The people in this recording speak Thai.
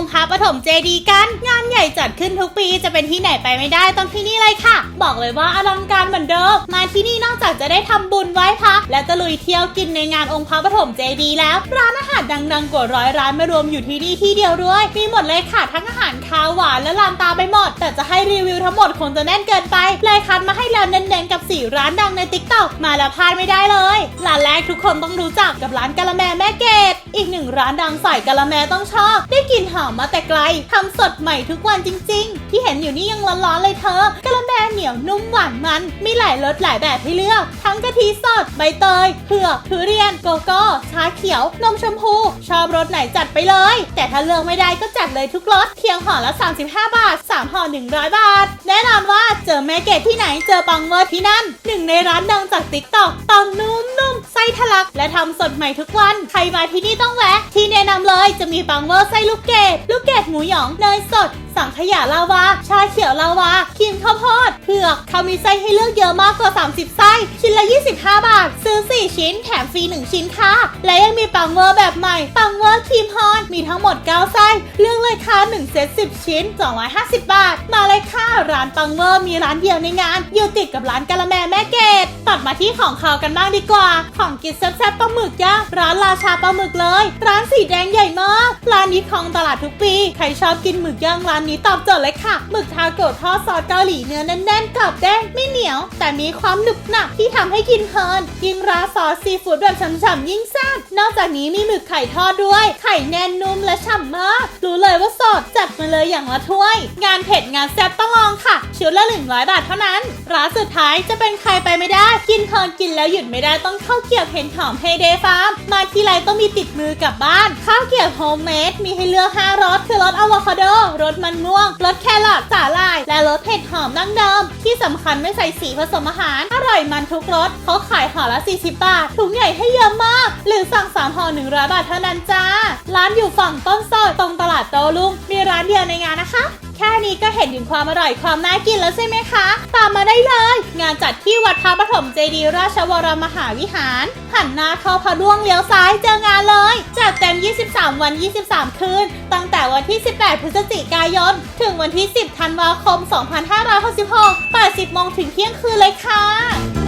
องค์พระปฐมเจดีย์กัน งานใหญ่จัดขึ้นทุกปีจะเป็นที่ไหนไปไม่ได้ต้องที่นี่เลยค่ะ บอกเลยว่าอลังการเหมือนเดิมมาที่นี่นอกจากจะได้ทำบุญไหว้พระและตะลุยเที่ยวกินในงานองค์พระปฐมเจดีย์แล้ว ร้านอาหารดังๆกว่าร้อยร้านมารวมอยู่ที่นี่ที่เดียวด้วยมีหมดเลยค่ะทั้งอาหารคาวหวานและลานตาไปหมด แต่จะให้รีวิวทั้งหมดคงจะแน่นเกินไปเลยคัดมาให้เราเน้นๆกับ4ร้านดังในติ๊กต็อกมาแล้วพลาดไม่ได้เลยร้านแรกทุกคนต้องรู้จักกับร้านกะละแมแม่เกดอีกหนึ่งร้านดังใส่กะละแมต้องชอบได้กลิ่นหอมมาแต่ไกลทำสดใหม่ทุกวันจริง ๆ ที่เห็นอยู่นี่ยังร้อนๆเลยเธอกะละแมเหนียวนุ่มหวานมัน มีหลายรสหลายแบบให้เลือก ทั้งกะทิสด ใบเตยเผือกทุเรียน โกโก้ชาเขียว นมชมพู ชอบรสไหนจัดไปเลย แต่ถ้าเลือกไม่ได้ก็จัดเลยทุกรสเพียงห่อละ 35 บาท 3ห่อ100 บาท แน่นอนว่าเจอแม่เกดที่ไหนเจอปังเวอร์ที่นั่นหนึ่งในร้านดังจากติ๊กต็อกปังนุ่ม และทำสดใหม่ทุกวัน ใครมาที่นี่ต้องแวะ ที่แนะนำเลยจะมีปังเวอร์ไส้ลูกเกด ลูกเกดหมูหยอง เนยสด สังขยาลาวา ชาเขียวลาวาครีมข้าวโพดเผือก เขามีไส้ให้เลือกเยอะมากกว่า 30 ไส้ ชิ้นละ 25 บาท ซื้อ 4 ชิ้น แถมฟรี 1 ชิ้นค่ะ และยังมีปังเวอร์แบบใหม่ ปังเวอร์ครีมฮอน มีทั้งหมด 9 ไส้ 1 เซต 10 ชิ้น 250 บาท มาเลยค่ะ ร้านปังเวอร์มีร้านเดียวในงาน อยู่ติดกับร้านกะละแมแม่เกดตัดมาที่ของขาวกันบ้างดีกว่า ของกินแซ่บๆปลาหมึกย่างร้านราชาปลาหมึกเลย ร้านสีแดงใหญ่มาก ร้านนี้คลองตลาดทุกปี ใครชอบกินหมึกย่างร้านนี้ตอบโจทย์เลยค่ะ หมึกทาโกะทอดซอสเกาหลีเนื้อแน่นๆกรอบแดงไม่เหนียว แต่มีความหนึบหนับที่ทำให้กินเพลินยิ่งราซอสซีฟู้ดแบบฉ่ำๆยิ่งแซ่บนอกจากนี้มีหมึกไข่ทอดด้วย ไข่แน่นนุ่มและฉ่ำมาก รู้เลยว่าสดจัดมาเลยอย่างละถ้วย งานเผ็ดงานแซ่บต้องลองค่ะชุดละ100 บาทเท่านั้นร้านสุดท้ายจะเป็นใครไปไม่ได้ กินเพลินกินแล้วหยุดไม่ได้ต้องข้าวเกรียบเห็นหอมเฮเดฟาร์มมาที่ไรต้องมีติดมือกลับบ้าน ข้าวเกรียบโฮมเมดมีให้เลือก5รสคือรสอะโวคาโดรสมันม่วงรสแครอทสาหร่าย และรสเผ็ดหอมดั้งเดิม ที่สำคัญไม่ใส่สีผสมอาหาร อร่อยมันทุกรสเขาขายห่อละ 40 บาทถุงใหญ่ให้เยอะมาก หรือสั่ง3ห่อ100 บาทเท่านั้นจ้า ร้านอยู่ฝั่งต้นซอยตรงตลาดโตลุงมีร้านเดียวในงานนะคะ แค่นี้ก็เห็นถึงความอร่อยความน่ากินแล้วใช่ไหมคะ ตามมาได้เลย งานจัดที่วัดพระปฐมเจดีย์ราชวรมหาวิหาร หันหน้าเข้าพระล่วงเลี้ยวซ้ายเจองานเลยจัดเต็ม 23 วัน 23 คืน ตั้งแต่วันที่ 18 พฤศจิกายน ถึงวันที่ 10 ธันวาคม 2566 80โมงถึงเที่ยงคืนเลยค่ะ